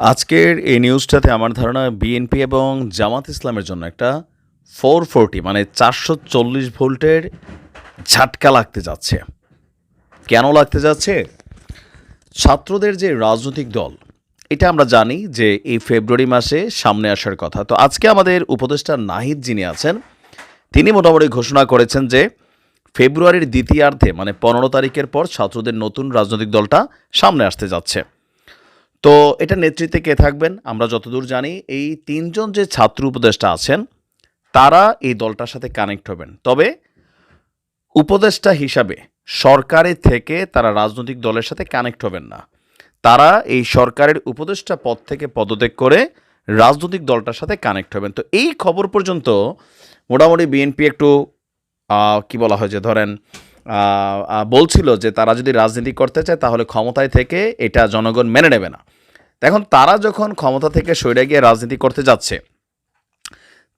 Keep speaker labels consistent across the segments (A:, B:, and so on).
A: আজকের এই নিউজটাতে আমার ধারণা বিএনপি এবং জামাত ইসলামের জন্য একটা ফোর ফোরটি মানে চারশো চল্লিশ ভোল্টের ঝাটকা লাগতে যাচ্ছে। কেন লাগতে যাচ্ছে? ছাত্রদের যে রাজনৈতিক দল, এটা আমরা জানি যে এই ফেব্রুয়ারি মাসে সামনে আসার কথা। তো আজকে আমাদের উপদেষ্টা নাহিদ যিনি আছেন, তিনি মোটামুটি ঘোষণা করেছেন যে ফেব্রুয়ারির দ্বিতীয়ার্ধে মানে পনেরো তারিখের পর ছাত্রদের নতুন রাজনৈতিক দলটা সামনে আসতে যাচ্ছে। তো এটা নেতৃত্বে কে থাকবেন আমরা যতদূর জানি, এই তিনজন যে ছাত্র উপদেষ্টা আছেন, তারা এই দলটার সাথে কানেক্ট হবেন। তবে উপদেষ্টা হিসাবে সরকারের থেকে তারা রাজনৈতিক দলের সাথে কানেক্ট হবেন না। তারা এই সরকারের উপদেষ্টা পদ থেকে পদত্যাগ করে রাজনৈতিক দলটার সাথে কানেক্ট হবেন। তো এই খবর পর্যন্ত মোটামুটি বিএনপি একটু কি বলা হয় যে ধরেন বলছিল যে তারা যদি রাজনীতি করতে চায় তাহলে ক্ষমতায় থেকে এটা জনগণ মেনে নেবে না। এখন তারা যখন ক্ষমতা থেকে সরে গিয়ে রাজনীতি করতে যাচ্ছে,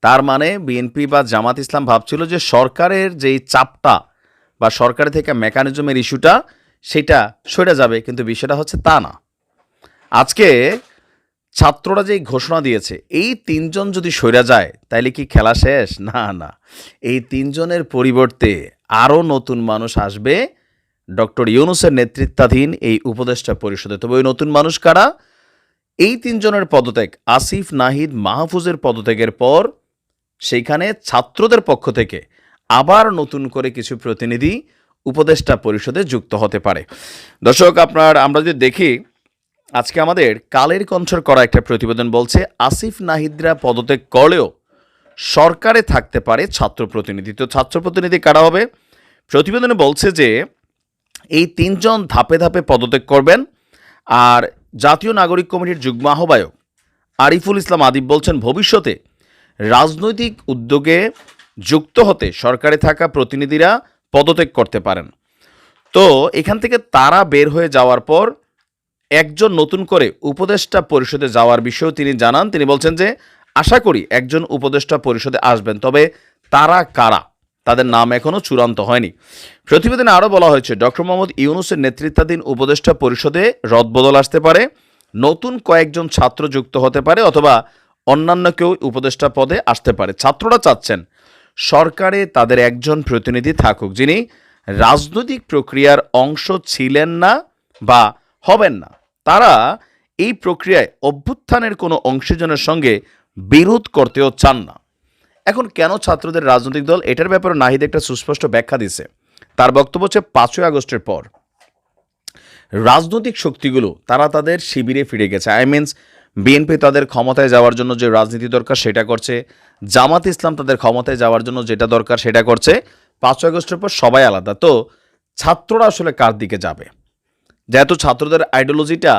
A: তার মানে বিএনপি বা জামাত ইসলাম ভাবছিল যে সরকারের যেই চাপটা বা সরকারের থেকে মেকানিজমের ইস্যুটা, সেটা সরে যাবে, কিন্তু বিষয়টা হচ্ছে তা না। আজকে ছাত্ররা যেই ঘোষণা দিয়েছে, এই তিনজন যদি সরে যায়, তাইলে কি খেলা শেষ? না না। এই তিনজনের পরিবর্তে আরও নতুন মানুষ আসবে। ডক্টর ইউনুসের নেতৃত্বাধীন এই উপদেষ্টা পরিষদে। তবে ওই নতুন মানুষ কারা? এই তিনজনের পদত্যাগ আসিফ, নাহিদ, মাহফুজের পদত্যাগের পর সেইখানে ছাত্রদের পক্ষ থেকে আবার নতুন করে কিছু প্রতিনিধি উপদেষ্টা পরিষদে যুক্ত হতে পারে। দর্শক, আপনার, আমরা যদি দেখি, আজকে আমাদের কালের কণ্ঠর করা একটা প্রতিবেদন বলছে, আসিফ, নাহিদরা পদত্যাগ করলেও সরকারে থাকতে পারে ছাত্র প্রতিনিধি। তো ছাত্র প্রতিনিধি কারা হবে? প্রতিবেদনে বলছে যে, এই তিনজন ধাপে ধাপে পদত্যাগ করবেন আর জাতীয় নাগরিক কমিটির যুগ্ম আহ্বায়ক আরিফুল ইসলাম আদিব বলছেন, ভবিষ্যতে রাজনৈতিক উদ্যোগে যুক্ত হতে সরকারে থাকা প্রতিনিধিরা পদত্যাগ করতে পারেন। তো এখান থেকে তারা বের হয়ে যাওয়ার পর একজন নতুন করে উপদেষ্টা পরিষদে যাওয়ার বিষয়েও তিনি জানান। তিনি বলছেন যে, আশা করি একজন উপদেষ্টা পরিষদে আসবেন, তবে তারা কারা? তাদের নাম এখনও চূড়ান্ত হয়নি। প্রতিবেদনে আরও বলা হয়েছে, ডক্টর মোহাম্মদ ইউনুসের নেতৃত্বাধীন উপদেষ্টা পরিষদে রদবদল আসতে পারে, নতুন কয়েকজন ছাত্র যুক্ত হতে পারে অথবা অন্যান্য কেউ উপদেষ্টা পদে আসতে পারে। ছাত্ররা চাচ্ছেন, সরকারে তাদের একজন প্রতিনিধি থাকুক, যিনি রাজনৈতিক প্রক্রিয়ার অংশ ছিলেন না বা হবেন না। তারা এই প্রক্রিয়ায় অভ্যুত্থানের কোনো অংশীজনের সঙ্গে বিরোধ করতেও চান না। এখন কেন ছাত্রদের রাজনৈতিক দল এটার ব্যাপারে নাহিদ একটা সুস্পষ্ট ব্যাখ্যা দিছে তার বক্তব্য হচ্ছে পাঁচই আগস্টের পর। রাজনৈতিক শক্তিগুলো, তারা তাদের শিবিরে ফিরে গেছে। আই মিনস বিএনপি তাদের ক্ষমতায় যাওয়ার জন্য যে রাজনীতি দরকার সেটা করছে। জামাত ইসলাম তাদের ক্ষমতায় যাওয়ার জন্য যেটা দরকার সেটা করছে। পাঁচই আগস্টের পর সবাই আলাদা। তো ছাত্ররা আসলে কার দিকে যাবে? যেহেতু ছাত্রদের আইডিওলজিটা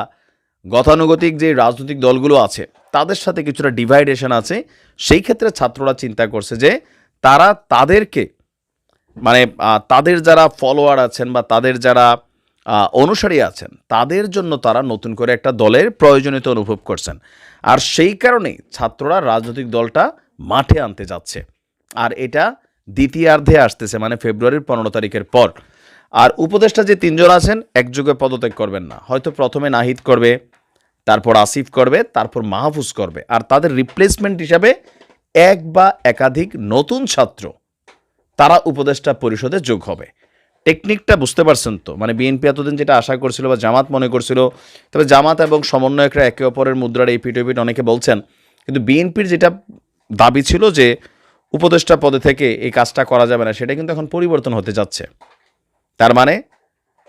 A: গতানুগতিক যে রাজনৈতিক দলগুলো আছে, তাদের সাথে কিছুটা ডিভাইডেশন আছে। সেই ক্ষেত্রে ছাত্ররা চিন্তা করছে যে তারা তাদেরকে মানে তাদের যারা ফলোয়ার আছেন বা তাদের যারা অনুসারী আছেন, তাদের জন্য তারা নতুন করে একটা দলের প্রয়োজনীয়তা অনুভব করছেন। আর সেই কারণেই ছাত্ররা রাজনৈতিক দলটা মাঠে আনতে যাচ্ছে। আর এটা দ্বিতীয়ার্ধে আসতেছে মানে ফেব্রুয়ারির পনেরো তারিখের পর। আর উপদেষ্টা যে তিনজন আছেন, একযোগে পদত্যাগ করবেন না। হয়তো প্রথমে নাহিদ করবে তারপর আসিফ করবে, তারপর মাহফুজ করবে। আর তাদের রিপ্লেসমেন্ট হিসাবে এক বা একাধিক নতুন ছাত্র তারা উপদেষ্টা পরিষদে যোগ হবে। টেকনিকটা বুঝতে পারছেন তো? মানে বিএনপি এতদিন যেটা আশা করছিল বা জামাত মনে করছিল, তবে জামাত এবং সমন্বয়করা একে অপরের মুদ্রার এই পিটোপিট অনেকে বলছেন, কিন্তু বিএনপির যেটা দাবি ছিল যে উপদেষ্টা পদে থেকে এই কাজটা করা যাবে না, সেটা কিন্তু এখন পরিবর্তন হতে যাচ্ছে। তার মানে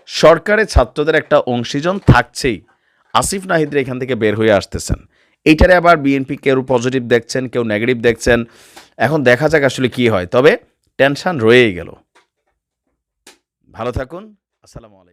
A: সরকারে ছাত্রদের একটা অংশীজন থাকছেই। আসিফ নাহিদরা এখান থেকে বের হয়ে আসতেছেন। এইটারে আবার বিএনপি কেউ পজিটিভ দেখছেন, কেউ নেগেটিভ দেখছেন। এখন দেখা যাক আসলে কি হয়। তবে টেনশন রয়েই গেল। ভালো থাকুন। আসসালামু আলাইকুম।